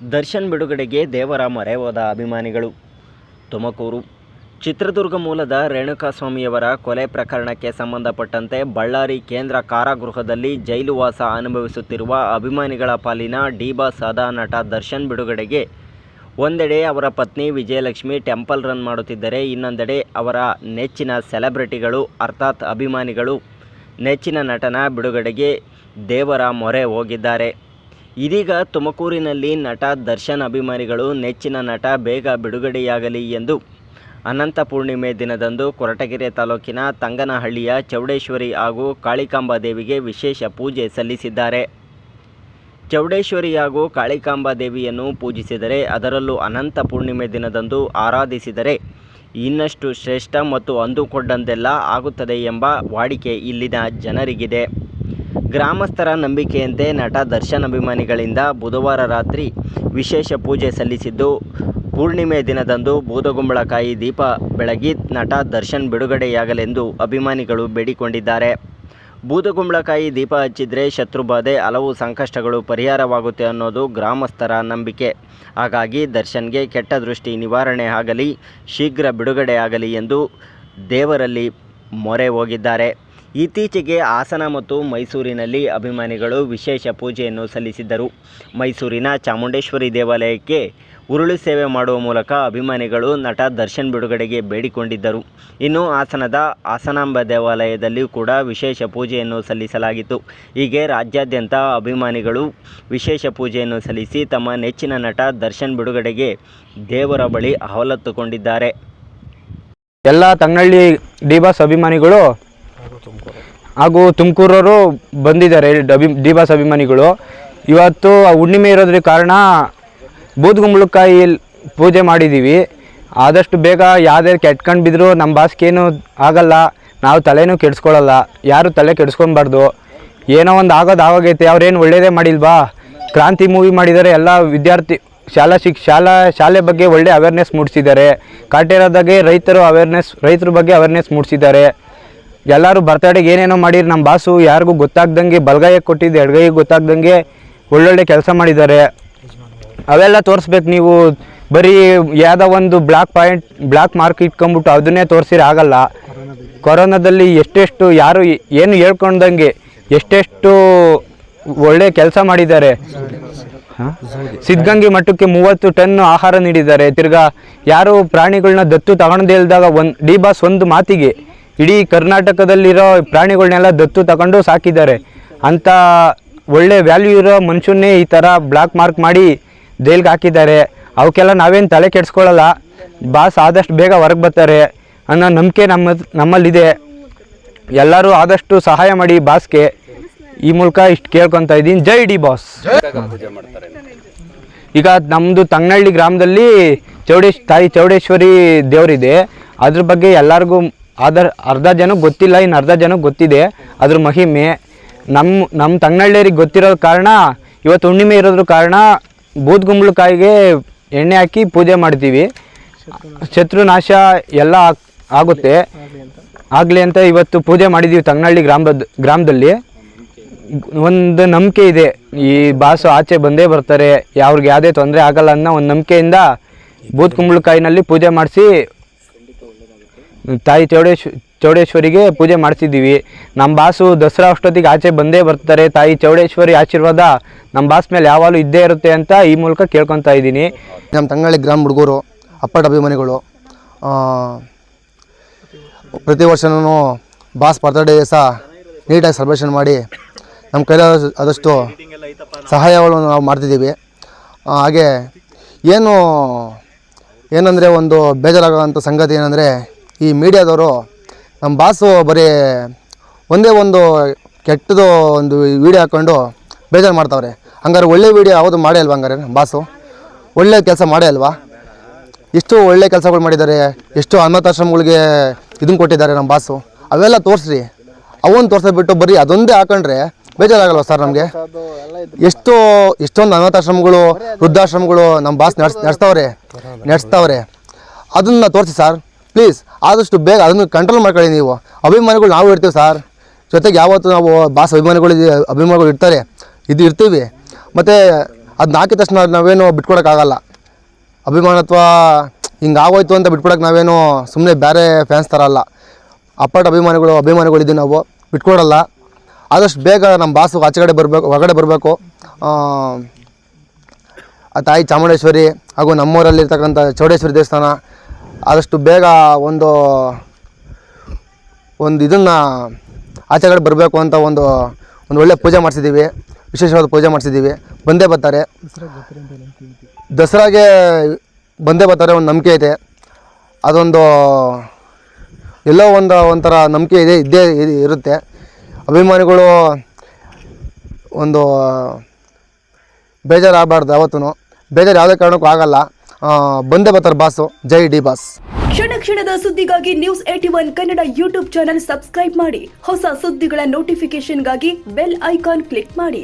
ದರ್ಶನ್ ಬಿಡುಗಡೆಗೆ ದೇವರ ಮೊರೆ ಹೋದ ಅಭಿಮಾನಿಗಳು. ತುಮಕೂರು. ಚಿತ್ರದುರ್ಗ ಮೂಲದ ರೇಣುಕಾಸ್ವಾಮಿಯವರ ಕೊಲೆ ಪ್ರಕರಣಕ್ಕೆ ಸಂಬಂಧಪಟ್ಟಂತೆ ಬಳ್ಳಾರಿ ಕೇಂದ್ರ ಕಾರಾಗೃಹದಲ್ಲಿ ಜೈಲುವಾಸ ಅನುಭವಿಸುತ್ತಿರುವ ಅಭಿಮಾನಿಗಳ ಪಾಲಿನ ಡಿಬಾ ಸದಾ ನಟ ದರ್ಶನ್ ಬಿಡುಗಡೆಗೆ ಒಂದೆಡೆ ಅವರ ಪತ್ನಿ ವಿಜಯಲಕ್ಷ್ಮಿ ಟೆಂಪಲ್ ರನ್ ಮಾಡುತ್ತಿದ್ದರೆ ಇನ್ನೊಂದೆಡೆ ಅವರ ನೆಚ್ಚಿನ ಸೆಲೆಬ್ರಿಟಿಗಳು ಅರ್ಥಾತ್ ಅಭಿಮಾನಿಗಳು ನೆಚ್ಚಿನ ನಟನ ಬಿಡುಗಡೆಗೆ ದೇವರ ಮೊರೆ ಹೋಗಿದ್ದಾರೆ. ಇದೀಗ ತುಮಕೂರಿನಲ್ಲಿ ನಟ ದರ್ಶನ್ ಅಭಿಮಾನಿಗಳು ನೆಚ್ಚಿನ ನಟ ಬೇಗ ಬಿಡುಗಡೆಯಾಗಲಿ ಎಂದು ಅನಂತ ಪೂರ್ಣಿಮೆ ದಿನದಂದು ಕೊರಟಗೆರೆ ತಾಲೂಕಿನ ತಂಗನಹಳ್ಳಿಯ ಚೌಡೇಶ್ವರಿ ಹಾಗೂ ಕಾಳಿಕಾಂಬಾ ದೇವಿಗೆ ವಿಶೇಷ ಪೂಜೆ ಸಲ್ಲಿಸಿದ್ದಾರೆ. ಚೌಡೇಶ್ವರಿ ಹಾಗೂ ಕಾಳಿಕಾಂಬಾ ದೇವಿಯನ್ನು ಪೂಜಿಸಿದರೆ ಅದರಲ್ಲೂ ಅನಂತ ಪೂರ್ಣಿಮೆ ದಿನದಂದು ಆರಾಧಿಸಿದರೆ ಇನ್ನಷ್ಟು ಶ್ರೇಷ್ಠ ಮತ್ತು ಅಂದುಕೊಂಡಂತೆಲ್ಲ ಆಗುತ್ತದೆ ಎಂಬ ವಾಡಿಕೆ ಇಲ್ಲಿನ ಜನರಿಗಿದೆ. ಗ್ರಾಮಸ್ಥರ ನಂಬಿಕೆಯಂತೆ ನಟ ದರ್ಶನ್ ಅಭಿಮಾನಿಗಳಿಂದ ಬುಧವಾರ ರಾತ್ರಿ ವಿಶೇಷ ಪೂಜೆ ಸಲ್ಲಿಸಿದ್ದು, ಪೂರ್ಣಿಮೆ ದಿನದಂದು ಬೂದಗುಂಬಳಕಾಯಿ ದೀಪ ಬೆಳಗಿ ನಟ ದರ್ಶನ್ ಬಿಡುಗಡೆಯಾಗಲೆಂದು ಅಭಿಮಾನಿಗಳು ಬೇಡಿಕೊಂಡಿದ್ದಾರೆ. ಬೂದಗುಂಬಳಕಾಯಿ ದೀಪ ಹಚ್ಚಿದರೆ ಶತ್ರುಬಾಧೆ ಹಲವು ಸಂಕಷ್ಟಗಳು ಪರಿಹಾರವಾಗುತ್ತೆ ಅನ್ನೋದು ಗ್ರಾಮಸ್ಥರ ನಂಬಿಕೆ. ಹಾಗಾಗಿ ದರ್ಶನ್ಗೆ ಕೆಟ್ಟ ದೃಷ್ಟಿ ನಿವಾರಣೆ ಆಗಲಿ, ಶೀಘ್ರ ಬಿಡುಗಡೆಯಾಗಲಿ ಎಂದು ದೇವರಲ್ಲಿ ಮೊರೆ ಹೋಗಿದ್ದಾರೆ. ಇತ್ತೀಚೆಗೆ ಹಾಸನ ಮತ್ತು ಮೈಸೂರಿನಲ್ಲಿ ಅಭಿಮಾನಿಗಳು ವಿಶೇಷ ಪೂಜೆಯನ್ನು ಸಲ್ಲಿಸಿದ್ದರು. ಮೈಸೂರಿನ ಚಾಮುಂಡೇಶ್ವರಿ ದೇವಾಲಯಕ್ಕೆ ಉರುಳು ಸೇವೆ ಮಾಡುವ ಮೂಲಕ ಅಭಿಮಾನಿಗಳು ನಟ ದರ್ಶನ್ ಬಿಡುಗಡೆಗೆ ಬೇಡಿಕೊಂಡಿದ್ದರು. ಇನ್ನು ಹಾಸನದ ಹಾಸನಾಂಬ ದೇವಾಲಯದಲ್ಲಿ ಕೂಡ ವಿಶೇಷ ಪೂಜೆಯನ್ನು ಸಲ್ಲಿಸಲಾಗಿತ್ತು. ಹೀಗೆ ರಾಜ್ಯಾದ್ಯಂತ ಅಭಿಮಾನಿಗಳು ವಿಶೇಷ ಪೂಜೆಯನ್ನು ಸಲ್ಲಿಸಿ ತಮ್ಮ ನೆಚ್ಚಿನ ನಟ ದರ್ಶನ್ ಬಿಡುಗಡೆಗೆ ದೇವರ ಬಳಿ ಅವಲತ್ತುಕೊಂಡಿದ್ದಾರೆ ಎಲ್ಲ ತಂಗಳ್ಳಿ ಡಿ ಬಾಸ್ ಅಭಿಮಾನಿಗಳು ಹಾಗೂ ತುಮಕೂರವರು ಬಂದಿದ್ದಾರೆ ಅಭಿ ಡಿಬಾಸ್ ಅಭಿಮಾನಿಗಳು. ಇವತ್ತು ಹುಣ್ಣಿಮೆ ಇರೋದ್ರ ಕಾರಣ ಬೂದ್ಗುಂಬಳಕಾಯಿ ಪೂಜೆ ಮಾಡಿದ್ದೀವಿ ಆದಷ್ಟು ಬೇಗ ಯಾವುದೇ ಕೆಟ್ಕೊಂಡು ಬಿದ್ದರೂ ನಮ್ಮ ಬಾಸ್ಗೇನು ಆಗಲ್ಲ, ನಾವು ತಲೆನೂ ಕೆಡಿಸ್ಕೊಳ್ಳಲ್ಲ ಯಾರು ತಲೆ ಕೆಡಿಸ್ಕೊಬಾರ್ದು ಏನೋ ಒಂದು ಆಗೋದು ಆಗೋಗೈತೆ ಅವ್ರೇನು ಒಳ್ಳೇದೇ ಮಾಡಿಲ್ವಾ? ಕ್ರಾಂತಿ ಮೂವಿ ಮಾಡಿದ್ದಾರೆ ಎಲ್ಲ ವಿದ್ಯಾರ್ಥಿ ಶಾಲಾ ಶಿಕ್ಷ ಶಾಲಾ, ಶಾಲೆ ಬಗ್ಗೆ ಒಳ್ಳೆ ಅವೇರ್ನೆಸ್ ಮೂಡಿಸಿದ್ದಾರೆ. ಕಾಟೇರದಾಗೆ ರೈತರು ಅವೇರ್ನೆಸ್ ರೈತರ ಬಗ್ಗೆ ಅವೇರ್ನೆಸ್ ಮೂಡಿಸಿದ್ದಾರೆ. ಎಲ್ಲರೂ ಬರ್ತಡೆಗೆ ಏನೇನೋ ಮಾಡಿರಿ ನಮ್ಮ ಬಾಸು, ಯಾರಿಗೂ ಗೊತ್ತಾಗ್ದಂಗೆ ಬಲಗೈಗೆ ಕೊಟ್ಟಿದ್ದು ಎಡಗೈಗೆ ಗೊತ್ತಾಗ್ದಂಗೆ ಒಳ್ಳೊಳ್ಳೆ ಕೆಲಸ ಮಾಡಿದ್ದಾರೆ. ಅವೆಲ್ಲ ತೋರಿಸ್ಬೇಕು ನೀವು. ಬರೀ ಯಾವುದೋ ಒಂದು ಬ್ಲ್ಯಾಕ್ ಪಾಯಿಂಟ್ ಬ್ಲ್ಯಾಕ್ ಮಾರ್ಕ್ ಇಟ್ಕೊಂಬಿಟ್ಟು ಅದನ್ನೇ ತೋರಿಸಿರ ಆಗಲ್ಲ. ಕೊರೋನಾದಲ್ಲಿ ಎಷ್ಟೆಷ್ಟು ಯಾರು ಏನು ಹೇಳ್ಕೊಂಡಂಗೆ ಎಷ್ಟೆಷ್ಟು ಒಳ್ಳೆ ಕೆಲಸ ಮಾಡಿದ್ದಾರೆ? ಸಿದ್ಧಗಂಗೆ ಮಟ್ಟಕ್ಕೆ ಮೂವತ್ತು ಟನ್ ಆಹಾರ ನೀಡಿದ್ದಾರೆ. ತಿರ್ಗಾ ಯಾರು ಪ್ರಾಣಿಗಳನ್ನ ದತ್ತು ತಗೊಳದೇ ಇಲ್ದಾಗ ಒಂದು, ಡಿ ಬಾಸ್ ಒಂದು ಮಾತಿಗೆ ಇಡೀ ಕರ್ನಾಟಕದಲ್ಲಿರೋ ಪ್ರಾಣಿಗಳನ್ನೆಲ್ಲ ದತ್ತು ತಗೊಂಡು ಸಾಕಿದ್ದಾರೆ. ಅಂಥ ಒಳ್ಳೆ ವ್ಯಾಲ್ಯೂ ಇರೋ ಮನುಷ್ಯನ್ನೇ ಈ ಥರ ಬ್ಲಾಕ್ ಮಾರ್ಕ್ ಮಾಡಿ ಜೈಲ್ಗೆ ಹಾಕಿದ್ದಾರೆ. ಅವಕ್ಕೆಲ್ಲ ನಾವೇನು ತಲೆ ಕೆಡಿಸ್ಕೊಳ್ಳಲ್ಲ ಬಾಸ್ ಆದಷ್ಟು ಬೇಗ ಹೊರಗೆ ಬರ್ತಾರೆ ಅನ್ನೋ ನಂಬಿಕೆ ನಮ್ಮ ನಮ್ಮಲ್ಲಿದೆ. ಎಲ್ಲರೂ ಆದಷ್ಟು ಸಹಾಯ ಮಾಡಿ ಬಾಸ್ಗೆ. ಈ ಮೂಲಕ ಇಷ್ಟು ಕೇಳ್ಕೊತಾ ಇದ್ದೀನಿ. Jai D boss. ಈಗ ನಮ್ಮದು ತಂಗನಹಳ್ಳಿ ಗ್ರಾಮದಲ್ಲಿ ಚೌಡೇಶ್, ತಾಯಿ ಚೌಡೇಶ್ವರಿ ದೇವರಿದೆ. ಅದ್ರ ಬಗ್ಗೆ ಎಲ್ಲರಿಗೂ ಅದರ ಅರ್ಧ ಜನಕ್ಕೆ ಗೊತ್ತಿಲ್ಲ, ಇನ್ನು ಅರ್ಧ ಜನಕ್ಕೆ ಗೊತ್ತಿದೆ. ಅದ್ರ ಮಹಿಮೆ ನಮ್ಮ ನಮ್ಮ ತಂಗನಳ್ಳಿಯರಿಗೆ ಗೊತ್ತಿರೋ ಕಾರಣ, ಇವತ್ತು ಹುಣ್ಣಿಮೆ ಇರೋದ್ರ ಕಾರಣ ಬೂದ್ಗುಂಬಳಕಾಯಿಗೆ ಎಣ್ಣೆ ಹಾಕಿ ಪೂಜೆ ಮಾಡ್ತೀವಿ. ಶತ್ರುನಾಶ ಎಲ್ಲ ಆಗುತ್ತೆ. ಆಗಲಿ ಅಂತ ಇವತ್ತು ಪೂಜೆ ಮಾಡಿದ್ದೀವಿ ತಂಗನಹಳ್ಳಿ ಗ್ರಾಮದ, ಗ್ರಾಮದಲ್ಲಿ. ಒಂದು ನಂಬಿಕೆ ಇದೆ. ಈ ಬಾಸು ಆಚೆ ಬಂದೇ ಬರ್ತಾರೆ. ಅವ್ರಿಗೆ ಯಾವುದೇ ತೊಂದರೆ ಆಗಲ್ಲ ಅನ್ನೋ ಒಂದು ನಂಬಿಕೆಯಿಂದ ಬೂತ್ ಕುಂಬಳಕಾಯಿನಲ್ಲಿ ಪೂಜೆ ಮಾಡಿಸಿ ತಾಯಿ ಚೌಡೇಶ್ ಚೌಡೇಶ್ವರಿಗೆ ಪೂಜೆ ಮಾಡಿಸಿದ್ದೀವಿ. ನಮ್ಮ ಬಾಸು ದಸರಾ ಅಷ್ಟೊತ್ತಿಗೆ ಆಚೆ ಬಂದೇ ಬರ್ತಾರೆ. ತಾಯಿ ಚೌಡೇಶ್ವರಿ ಆಶೀರ್ವಾದ ನಮ್ಮ ಬಾಸ್ ಮೇಲೆ ಯಾವಾಗಲೂ ಇದ್ದೇ ಇರುತ್ತೆ ಅಂತ ಈ ಮೂಲಕ ಕೇಳ್ಕೊತಾ ಇದ್ದೀನಿ. ನಮ್ಮ ತಂಗಳಿ ಗ್ರಾಮ ಹುಡುಗರು, ಅಪ್ಪಟ ಅಭಿಮಾನಿಗಳು ಪ್ರತಿ ವರ್ಷನೂ ಬಾಸ್ ಬರ್ತಡೇ ಸಹ ನೀಟಾಗಿ ಸೆಲೆಬ್ರೇಷನ್ ಮಾಡಿ ನಮ್ಮ ಕೈಲಾದ ಆದಷ್ಟು ಸಹಾಯಗಳನ್ನು ನಾವು ಮಾಡ್ತಿದ್ದೀವಿ. ಹಾಗೆ ಏನು ಏನಂದರೆ ಒಂದು ಬೇಜಾರಾಗೋಂಥ ಸಂಗತಿ ಏನಂದರೆ ಈ ಮೀಡಿಯಾದವರು ನಮ್ಮ ಬಾಸು ಬರೀ ಒಂದೇ ಒಂದು ಕೆಟ್ಟದು ಒಂದು ವೀಡಿಯೋ ಹಾಕ್ಕೊಂಡು ಬೇಜಾರು ಮಾಡ್ತಾವ್ರೆ. ಹಂಗಾರೆ ಒಳ್ಳೆ ವೀಡಿಯೋ ಯಾವುದು ಮಾಡೇ ಅಲ್ವಾ ಹಂಗಾರೆ ನಮ್ಮ ಬಾಸು? ಒಳ್ಳೆ ಕೆಲಸ ಮಾಡೇ ಅಲ್ವಾ? ಎಷ್ಟು ಒಳ್ಳೆ ಕೆಲಸಗಳು ಮಾಡಿದ್ದಾರೆ, ಎಷ್ಟು ಅನಾಥಾಶ್ರಮಗಳಿಗೆ ಇದನ್ನು ಕೊಟ್ಟಿದ್ದಾರೆ ನಮ್ಮ ಬಾಸು. ಅವೆಲ್ಲ ತೋರಿಸ್ರಿ. ಅವನ್ನ ತೋರಿಸ್ಬಿಟ್ಟು ಬರೀ ಅದೊಂದೇ ಹಾಕೊಂಡ್ರೆ ಬೇಜಾರಾಗಲ್ವ ಸರ್ ನಮಗೆ? ಎಷ್ಟು, ಎಷ್ಟೊಂದು ಅನಾಥಾಶ್ರಮಗಳು, ವೃದ್ಧಾಶ್ರಮಗಳು ನಮ್ಮ ಬಾಸ್ ನಡೆಸ್, ನಡೆಸ್ತಾವ್ರೆ ನಡೆಸ್ತಾವ್ರೆ. ಅದನ್ನು ತೋರಿಸಿ ಸರ್. ಪ್ಲೀಸ್, ಆದಷ್ಟು ಬೇಗ ಅದನ್ನು ಕಂಟ್ರೋಲ್ ಮಾಡ್ಕೊಳ್ಳಿ ನೀವು. ಅಭಿಮಾನಿಗಳು ನಾವು ಇರ್ತೀವಿ ಸರ್. ಜೊತೆಗೆ ಯಾವತ್ತು ನಾವು ಬಾಸ್ ಅಭಿಮಾನಿಗಳು ಅಭಿಮಾನಿಗಳು ಇರ್ತಾರೆ. ಇದು ಇರ್ತೀವಿ. ಮತ್ತು ಅದನ್ನ ಹಾಕಿದ ತಕ್ಷಣ ನಾವೇನು ಬಿಟ್ಕೊಡೋಕ್ಕಾಗಲ್ಲ. ಅಭಿಮಾನತ್ವ ಹಿಂಗೆ ಆಗೋಯ್ತು ಅಂತ ಬಿಟ್ಕೊಡಕ್ಕೆ ನಾವೇನು ಸುಮ್ಮನೆ ಬೇರೆ ಫ್ಯಾನ್ಸ್ ಥರ ಅಲ್ಲ. ಅಪ್ಪಟ ಅಭಿಮಾನಿಗಳು ಅಭಿಮಾನಿಗಳಿದ್ದೀವಿ ನಾವು. ಬಿಟ್ಕೊಡಲ್ಲ. ಆದಷ್ಟು ಬೇಗ ನಮ್ಮ ಬಾಸು ಆಚೆ ಕಡೆ ಬರಬೇಕು, ಹೊರಗಡೆ ಬರಬೇಕು. ಆ ತಾಯಿ ಚಾಮುಂಡೇಶ್ವರಿ ಹಾಗೂ ನಮ್ಮೂರಲ್ಲಿರ್ತಕ್ಕಂಥ ಚೌಡೇಶ್ವರಿ ದೇವಸ್ಥಾನ ಆದಷ್ಟು ಬೇಗ ಒಂದು ಒಂದು ಇದನ್ನು ಆಚೆ ಕಡೆ ಬರಬೇಕು ಅಂತ ಒಂದು ಒಂದು ಒಳ್ಳೆ ಪೂಜೆ ಮಾಡಿಸಿದ್ದೀವಿ. ವಿಶೇಷವಾದ ಪೂಜೆ ಮಾಡಿಸಿದ್ದೀವಿ. ಬಂದೇ ಬರ್ತಾರೆ. ದಸರಾಗೆ ಬಂದೇ ಬರ್ತಾರೆ ಒಂದು ನಂಬಿಕೆ ಇದೆ. ಅದೊಂದು ಎಲ್ಲೋ ಒಂದು, ಒಂಥರ ನಂಬಿಕೆ ಇದೆ, ಇದ್ದೇ ಇರುತ್ತೆ. ಅಭಿಮಾನಿಗಳು ಒಂದು ಬೇಜಾರಾಗಬಾರ್ದು ಯಾವತ್ತೂ ಬೇಜಾರು ಯಾವುದೇ ಕಾರಣಕ್ಕೂ ಆಗಲ್ಲ. ಬಂದೇ ಬರ್ತಾರೆ ಬಾಸು. ಜೈ ಡಿ ಬಾಸ್. ಕ್ಷಣ ಕ್ಷಣದ ಸುದ್ದಿಗಾಗಿ news AT one Kannada YouTube channel subscribe ಮಾಡಿ. ಹೊಸ ಸುದ್ದಿಗಳ ನೋಟಿಫಿಕೇಶನ್ಗಾಗಿ ಬೆಲ್ ಐಕಾನ್ ಕ್ಲಿಕ್ ಮಾಡಿ.